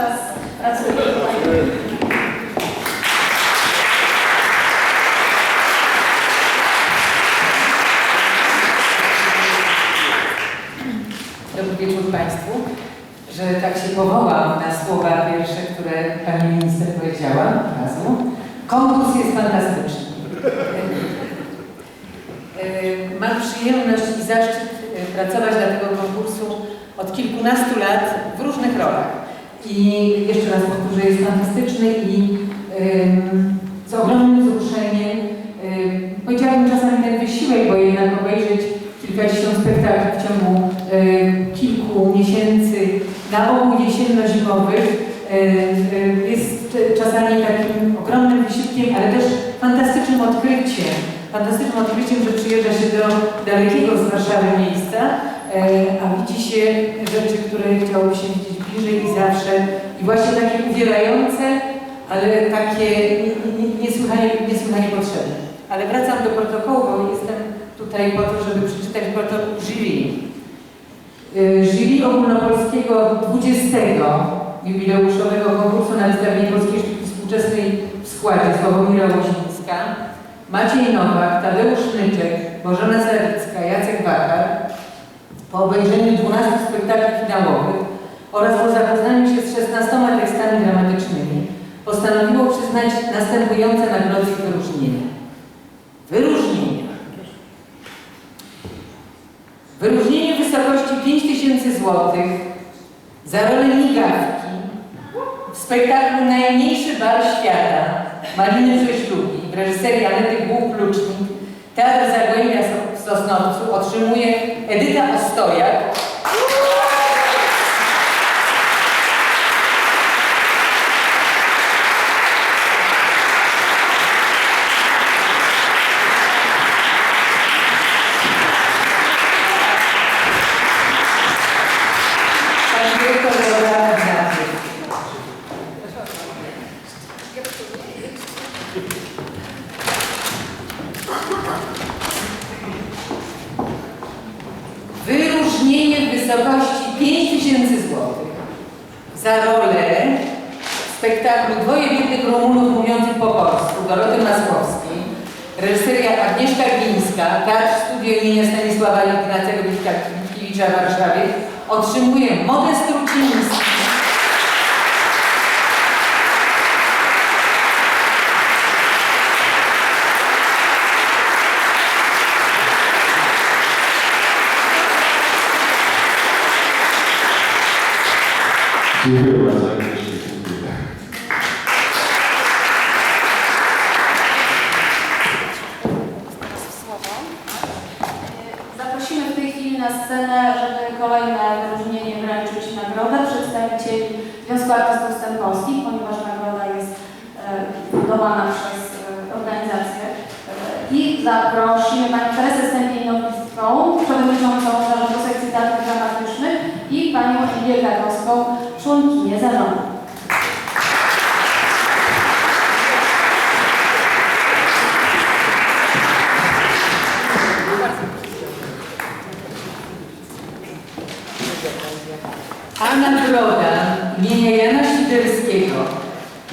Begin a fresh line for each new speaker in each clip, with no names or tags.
czas pracuje tutaj.
Dobry wieczór Państwu, że tak się powołam na słowa pierwsze, które Pani Minister powiedziała razu. Konkurs jest fantastyczny. E, Mam przyjemność i zaszczyt e, pracować dla tego konkursu od kilkunastu lat w różnych rolach. I jeszcze raz powtórzę, jest fantastyczny i z ogromnym wzruszeniem em, powiedziałabym czasami ten wysiłek, bo jednak obejrzeć kilkadziesiąt spektakli w ciągu kilku miesięcy na ogół jesienno-zimowych jest czasami takim ogromnym wysiłkiem, ale też fantastycznym odkryciem. Fantastycznym odkryciem, że przyjeżdża się do dalekiego z Warszawy miejsca, e, a widzi się rzeczy, które chciałoby się widzieć bliżej i zawsze. I właśnie takie uwierające, ale takie nie- nie- niesłychanie, niesłychanie potrzebne. Ale wracam do protokołu, bo jestem tutaj po to, żeby przeczytać protokół jury. Jury ogólnopolskiego 20. jubileuszowego konkursu na wystawienie polskiej sztuki współczesnej w składzie Sławomira Łosińska, Maciej Nowak, Tadeusz Nyczek, Bożena Sawicka, Jacek Bakar po obejrzeniu 12 spektakli finałowych oraz po zapoznaniu się z 16 tekstami dramatycznymi postanowiło przyznać następujące nagrody i wyróżnienia. Wyróżnienia. Wyróżnienie w wysokości 5000 zł za rolę migawki w spektaklu Najmniejszy bal świata Maliny Prześlubi w reżyserii Anety Głów-Klucznik Teatr Zagłębia w Sosnowcu otrzymuje Edyta Ostojak Pani dyrektor Dorota Ignacy. Wyróżnienie w wysokości 5000 zł za rolę w spektaklu Dwoje biednych Rumunów mówiących po polsku Doroty Masłowskiej, reżyseria Agnieszka Glińska, Teatr Studio imienia Stanisława Ignacego Witkiewicza w Warszawie otrzymuje Modest Ruciński.
Dziękuję bardzo.
Zaprosimy w tej chwili na scenę, żeby kolejne wyróżnienie wręczyć nagrodę przedstawicieli Związku Artystów Scen Polskich, ponieważ nagroda jest e, budowana przez e, organizację. E, I zaprosimy Panią Teresę Stępień-Nowicką, przewodniczącą zarządu sekcji teatrów dramatycznych i Panią Emilię Gadowską, członkinię zarządu.
A nagroda imienia Jana Siderskiego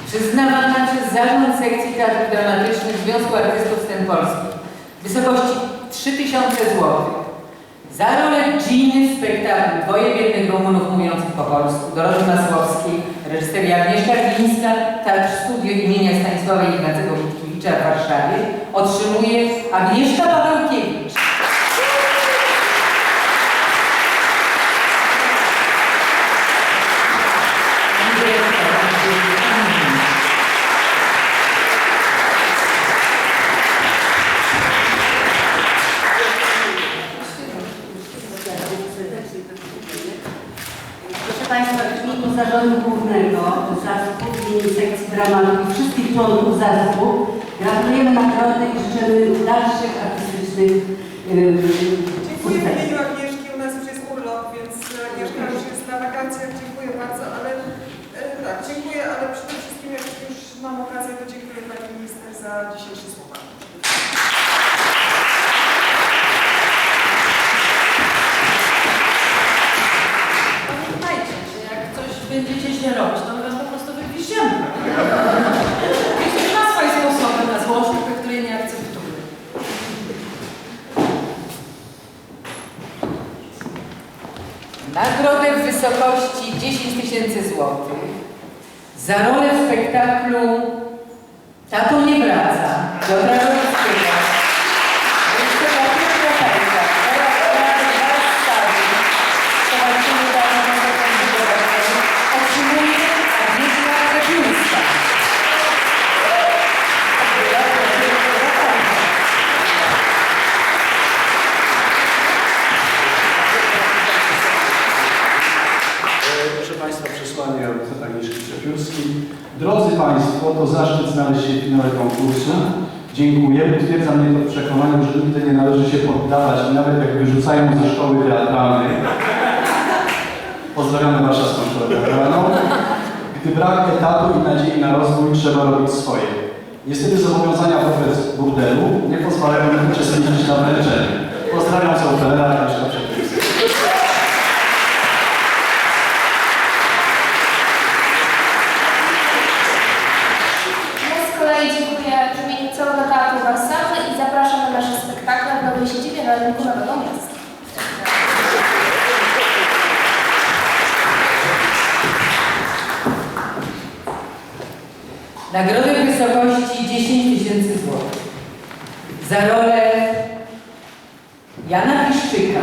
przyznawana przez Zarząd Sekcji Teatrów Dramatycznych Związku Artystów Scen Polskich w wysokości 3000 zł za rolę Giny w spektaklu Dwoje biednych Rumunów mówiących po polsku Doroty Masłowskiej, reżyseria Agnieszka Glińska, Teatr Studio imienia Stanisława Ignacego Witkiewicza w Warszawie otrzymuje Agnieszka Pawełkiewicz.
Zarządu Głównego w imieniu Sekcji Dramatów i wszystkich członków zespół. Gratulujemy nagrody i życzymy dalszych artystycznych yy,
Dziękuję w imieniu Agnieszki, u nas już jest urlop, więc Agnieszka już jest na wakacjach, dziękuję bardzo, ale e, tak, dziękuję, ale przede wszystkim jak już mam okazję, to dziękuję Pani Minister za dzisiejsze słowa.
Będziecie źle robić, to
ściemy. Jeśli ma swoje sposoby na złożnik, której nie akceptuję. Nagrodę w wysokości 10 tysięcy złotych za rolę w spektaklu Tato nie wraca do Drażowskiego. Jeszcze na pierwsza tajka, teraz teraz dwa stawy. Zobaczymy dalej na taką Otrzymuje Agnieszka Zepińska.
Proszę Państwa, przesłanie od Przepiórskiej. Drodzy Państwo, to zaszczyt znaleźć się w finale konkursu. Dziękuję. Potwierdza mnie to w przekonaniu, że nigdy nie należy się poddawać, nawet jak wyrzucają ze szkoły teatralnej. Pozdrawiamy Warszawską Szkołę Teatralną. Gdy brak etatu i nadziei na rozwój, trzeba robić swoje. Niestety zobowiązania wobec burdelu nie pozwalają mi uczestniczyć na wręczeniu. Pozdrawiam z Operera, Agnieszka Przepiórska.
Ja z kolei dziękuję w imieniu całego Teatru Warszawy i zapraszam na nasze spektakle w nowej siedzibie na rynku Nowego Miasta.
Nagrodę w wysokości 10 tysięcy złotych za rolę Jana Piszczyka.